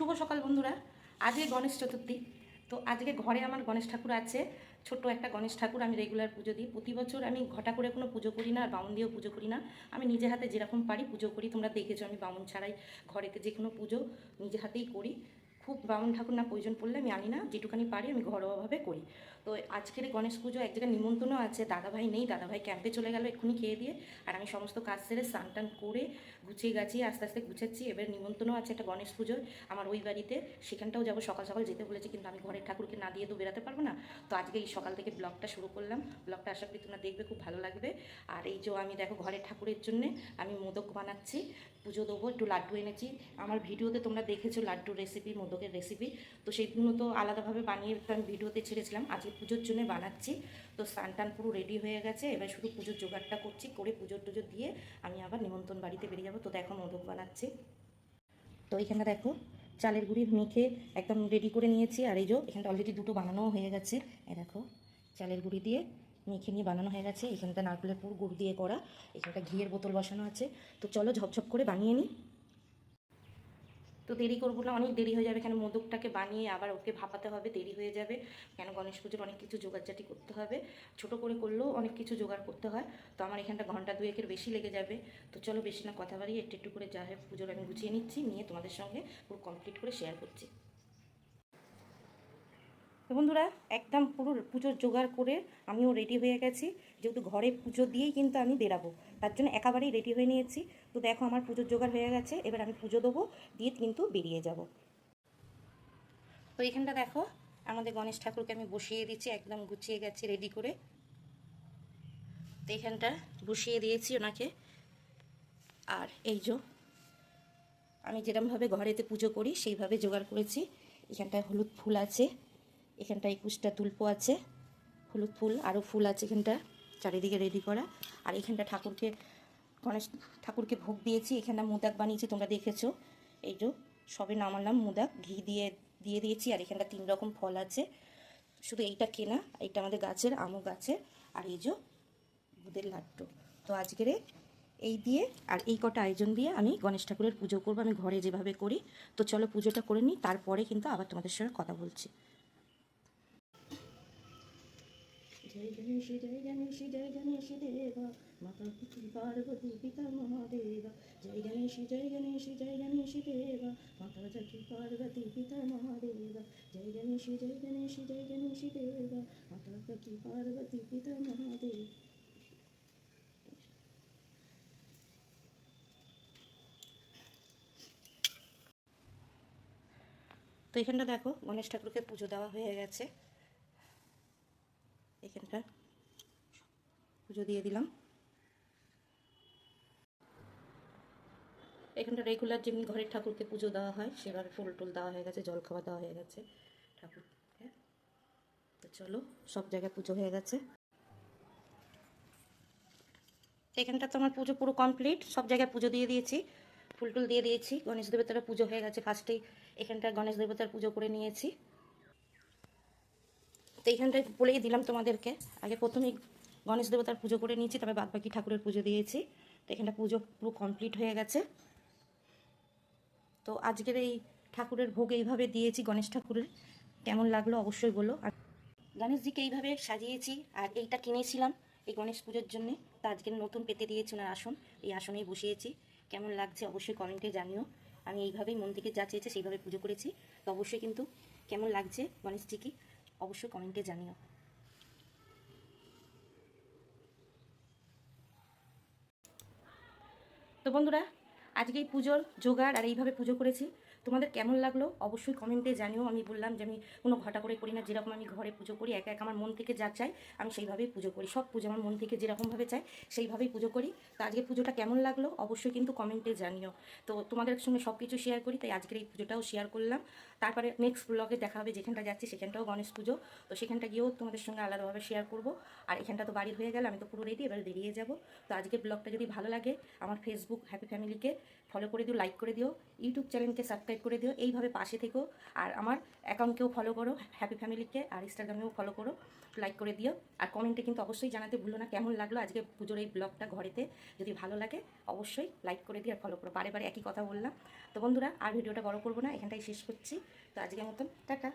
শুভ সকাল বন্ধুরা। আজকে গণেশ চতুর্থী। তো আজকে ঘরে আমার গণেশ ঠাকুর আছে। ছোট্ট একটা গণেশ ঠাকুর আমি রেগুলার পুজো দিই। প্রতি বছর আমি ঘটা করে কোনো পুজো করি না আর বামুন দিয়েও পুজো করি না। আমি নিজে হাতে যেরকম পারি পুজো করি। তোমরা দেখেছ আমি বামুন ছাড়াই ঘরেতে যে কোনো পুজো নিজে হাতেই করি। খুব বামুন ঠাকুর না প্রয়োজন পড়লে আমি আনি না, যেটুকানি পারি আমি ঘরোয়াভাবে করি। তো আজকের গণেশ পুজো এক জায়গায় নিমন্ত্রণও আছে, দাদাভাই নেই, দাদাভাই ক্যাম্পে চলে গেল, এক্ষুনি খেয়ে দিয়ে, আর আমি সমস্ত কাজ সেরে স্নান টান করে গুছিয়ে গাছিয়ে আস্তে আস্তে গুছাচ্ছি এবার নিমন্ত্রণও আছে একটা গণেশ পুজোয় আমার ওই বাড়িতে, সেখানটাও যাব সকাল সকাল যেতে বলেছি, কিন্তু আমি ঘরের ঠাকুরকে না দিয়ে তো বেরাতে পারব না। তো আজকে এই সকাল থেকে ব্লগটা শুরু করলাম, ব্লগটা আশা করি তোমরা দেখবে, খুব ভালো লাগবে। আর এই যে আমি দেখো ঘরের ঠাকুরের জন্যে আমি মোদক বানাচ্ছি, পুজো দেবো, একটু লাড্ডু এনেছি, আমার ভিডিওতে তোমরা দেখেছ লাড্ডু রেসিপি মোদকের রেসিপি তো সেইগুলো তো আলাদাভাবে বানিয়ে আমি ভিডিওতে ছেড়েছিলাম। আজকে পুজোর জন্য বানাচ্ছি। তো স্নান টান পুরো রেডি হয়ে গেছে। এবার শুধু পুজোর জোগাড়টা করছি, করে পুজো টুজো দিয়ে আমি আবার নিমন্ত্রণ বাড়িতে বেরিয়ে যাব। তো দেখো মোদক বানাচ্ছি। তো এখানে দেখো, চালের গুঁড়ি মেখে একদম রেডি করে নিয়েছি। আর এই যে এখানটা অলরেডি দুটো বানানোও হয়ে গেছে। এই দেখো, চালের গুঁড়ি দিয়ে মেখে নিয়ে বানানো হয়ে গেছে। এখানটা নারকেলের পুর, গুড় দিয়ে করা। এখানটা ঘিয়ের বোতল বসানো আছে। তো চলো ঝপঝপ করে বানিয়ে নিই। তো দেরি করব না, অনেক দেরি হয়ে যাবে। এখানে মোদকটাকে বানিয়ে আবার ওকে ভাপাতে হবে, দেরি হয়ে যাবে। কেন গণেশ পুজোর অনেক কিছু জোগাড়জাটি করতে হবে। ছোট করে করলেও অনেক কিছু জোগাড় করতে হয়। তো আমার এখানটা ঘণ্টা দুয়েকের বেশি লেগে যাবে। তো চলো বেশি না, কথা বাড়িয়ে একটু একটু করে যা হয় পুজোর আমি গুছিয়ে নিচ্ছি, নিয়ে তোমাদের সঙ্গে পুরো কমপ্লিট করে শেয়ার করছি। তো বন্ধুরা, একদম পুরো পুজোর জোগাড় করে আমিও রেডি হয়ে গেছি। যেহেতু ঘরে পুজো দিয়েই কিন্তু আমি বেরাবো, তার জন্য একেবারেই রেডি হয়ে নিয়েছি। তো দেখো আমার পুজোর জোগাড় হয়ে গেছে, এবার আমি পুজো দেবো, দিয়ে কিন্তু বেরিয়ে যাব। তো এখানটা দেখো, আমাদের গণেশ ঠাকুরকে আমি বসিয়ে দিচ্ছি, একদম গুছিয়ে গেছি রেডি করে। তো এখানটা বসিয়ে দিয়েছি ওনাকে। আর এই যে, আমি যেরমভাবে ঘরেতে পুজো করি, সেইভাবে জোগাড় করেছি। এখানটায় হলুদ ফুল আছে, এখানটায় একুশটা তুলপো আছে, হলুদ ফুল, আরও ফুল আছে এখানটা চারিদিকে রেডি করা। আর এখানটা ঠাকুরকে গণেশ ঠাকুরকে ভোগ দিয়েছি এখানটা মোদাক বানিয়েছি তোমরা দেখেছ এই যে সবে নামালাম মোদাক ঘি দিয়ে দিয়ে দিয়েছি আর এখানটা তিন রকম ফল আছে শুধু এইটা কেনা এইটা আমাদের গাছের আমও গাছের আর এই যে দুধের লাড্ডু তো আজকের এই দিয়ে আর এই কটা আয়োজন দিয়ে আমি গণেশ ঠাকুরের পুজো করব আমি ঘরে যেভাবে করি তো চলো পুজোটা করে নিই তারপরে কিন্তু আবার তোমাদের সঙ্গে কথা বলছি জয় গণেশ জয় গণেশ জয় গণেশ দেবা মাতা পিতা পার্বতী পিতা মহাদেবা জয় গণেশ জয় গণেশ জয় গণেশ দেবা মাতা জকি পার্বতী পিতা মহাদেবা জয় গণেশ জয় গণেশ জয় গণেশ দেবা মাতা জকি পার্বতী পিতা মহাদেব তো এখানটা দেখো, গণেশ ঠাকুরকে পুজো দেওয়া হয়ে গেছে। এখানটা পুজো দিয়ে দিলাম। এখানটা রেগুলার যেমনি ঘরের ঠাকুরকে পুজো দেওয়া হয়, সেভাবে ফুল টুল দেওয়া হয়ে গেছে জল খাওয়া দেওয়া হয়ে গেছে ঠাকুরকে তো চলো, সব জায়গায় পুজো হয়ে গেছে। এখানটা তো আমার পুজো পুরো কমপ্লিট সব জায়গায় পুজো দিয়ে দিয়েছি, ফুল টুল দিয়ে দিয়েছি, গণেশ দেবতার পুজো হয়ে গেছে ফার্স্টেই এখানটা গণেশ দেবতার পুজো করে নিয়েছি। তো এইখানটায় বলেই দিলাম তোমাদেরকে, আগে প্রথমেই গণেশ দেবতার পুজো করে নিয়েছি তবে বাদবাকি ঠাকুরের পুজো দিয়েছি, তো এখানটা পুজো পুরো কমপ্লিট হয়ে গেছে। তো আজকের এই ঠাকুরের ভোগ এইভাবে দিয়েছি, গণেশ ঠাকুরের। কেমন লাগল অবশ্যই বলো। আর গণেশজিকে এইভাবে সাজিয়েছি, আর এইটা কিনেছিলাম এই গণেশ পুজোর জন্যে। তো আজকের নতুন পেতে দিয়েছি ওনার আসন, এই আসনেই বসিয়েছি। কেমন লাগছে অবশ্যই কমেন্টে জানিও। আমি এইভাবেই মন থেকে যা চেয়েছে সেইভাবে পুজো করেছি। তো অবশ্যই কিন্তু কেমন লাগছে গণেশজিকে অবশ্যই কমেন্টে জানিও। তো বন্ধুরা আজকে এই পুজোর জোগাড় আর এইভাবে পুজো করেছি। তোমাদের কেমন লাগল? অবশ্যই কমেন্টে জানিও। আমি বললাম যে আমি কোনো ঘটা করে করি না। যেরকম আমি ঘরে পুজো করি, একা এক আমার মন থেকে যা চাই, আমি সেইভাবেই পুজো করি। সব পুজো আমার মন থেকে যেরকমভাবে চাই সেইভাবেই পুজো করি। তো আজকে পুজোটা কেমন লাগল? অবশ্যই কিন্তু কমেন্টে জানিও। তো তোমাদের সঙ্গে সব কিছু শেয়ার করি, তাই আজকের এই পুজোটাও শেয়ার করলাম। তারপরে নেক্সট ব্লগে দেখা হবে যেখানটা যাচ্ছি সেখানটাও গণেশ পুজো। তো সেখানটা গিয়েও তোমাদের সঙ্গে আলাদাভাবে শেয়ার করব। আর এখানটা তো বাড়ির হয়ে গেল, আমি তো পুরো রেডি এবার বেরিয়ে যাব। তো আজকে ব্লগটা যদি ভালো লাগে, আমার ফেসবুক হ্যাপি ফ্যামিলিকে ফলো করে দিও লাইক করে দিও ইউটিউব চ্যানেলকে সাবস্ক্রাইব করে দিও, এইভাবে পাশে থেকো। আর আমার অ্যাকাউন্টকেও ফলো করো হ্যাপি ফ্যামিলিকে আর ইনস্টাগ্রামেও ফলো করো লাইক করে দিও। আর কমেন্টে কিন্তু অবশ্যই জানাতে ভুলো না কেমন লাগল আজকে পুজোর এই ব্লগটা ঘরেতে। যদি ভালো লাগে, অবশ্যই লাইক করে দিও আর ফলো করো। বারে বারে একই কথা বললাম। তো বন্ধুরা, আর ভিডিওটা বড় করব না, এখানটাই শেষ করছি। তো আজকের মতন টাটা।